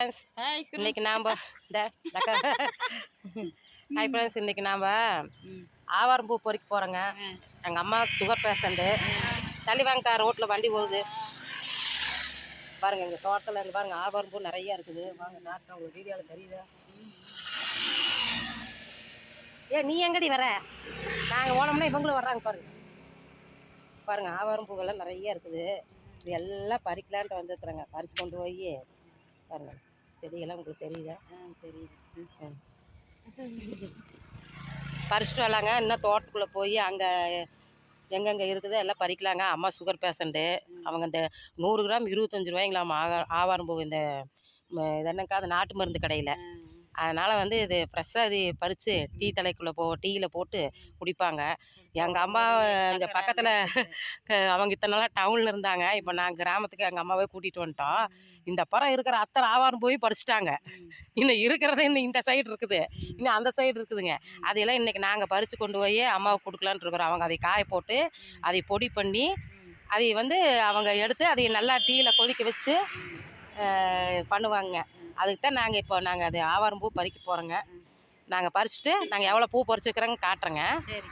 இன்னைக்கு நாம் hi friends இன்னைக்கு நாம். ஆவாரம் பூ பொறிக்க போகிறோங்க எங்கள் அம்மாவுக்கு சுகர் பேஷண்ட்டு தள்ளி வாங்கக்கா ரோட்டில் வண்டி போகுது பாருங்க எங்கள் தோட்டத்தில் இருந்து பாருங்க ஆவாரம் பூ நிறைய இருக்குது. வாங்க நாட்டு உங்களுக்கு வீடியோவில் தெரியுதா? ஏ நீ எங்கடி வர நாங்கள் ஓனோம்னா இவங்களும் வர்றாங்க பாருங்க. பாருங்க ஆவாரம் பூவெல்லாம் நிறைய இருக்குது. இது எல்லாம் பறிக்கலான்ட்டு வந்துருக்குறேங்க. பறித்து கொண்டு போய். பாருங்க. செடியெல்லாம் உங்களுக்கு தெரியுதா? தெரியுது. பறிச்சுட்டு வரலாங்க. இன்னும் தோட்டத்துக்குள்ளே போய் அங்கே எங்கெங்கே இருக்குதோ எல்லாம் பறிக்கலாங்க. அம்மா சுகர் பேஷண்ட்டு அவங்க இந்த நூறு கிராம் இருபத்தஞ்சி ரூபாய்ங்களாம் ஆகா ஆவாரம் பூ இந்த இது என்னக்கா அது நாட்டு மருந்து கடையில். அதனால் வந்து இது ஃப்ரெஷ்ஷாக இது பறித்து டீ தலைக்குள்ளே போ டீயில் போட்டு குடிப்பாங்க. எங்கள் அம்மா இங்கே பக்கத்தில் அவங்க இத்தனை நாளாக டவுனில் இருந்தாங்க. இப்போ நான் கிராமத்துக்கு எங்கள் அம்மாவே கூட்டிகிட்டு வந்துட்டோம். இந்த பறம் இருக்கிற அத்தனை ஆவாரம் போய் பறிச்சிட்டாங்க. இன்னும் இருக்கிறது இன்னும் இந்த சைடு இருக்குது. இன்னும் அந்த சைடு இருக்குதுங்க. அதையெல்லாம் இன்றைக்கி நாங்கள் பறித்து கொண்டு போய் அம்மாவுக்கு கொடுக்கலான்ட்டு இருக்கிறோம். அவங்க அதை காய போட்டு அதை பொடி பண்ணி அதை வந்து அவங்க எடுத்து அதை நல்லா டீயில் கொதிக்க வச்சு பண்ணுவாங்க. அதுக்கு தான் நாங்கள் இப்போ நாங்கள் அது ஆவாரம் பூ பறிக்க போகிறோங்க நாங்கள் பறிச்சுட்டு நாங்கள் எவ்வளோ பூ பறிச்சிருக்கிறோங்க காட்டுறேங்க. சரி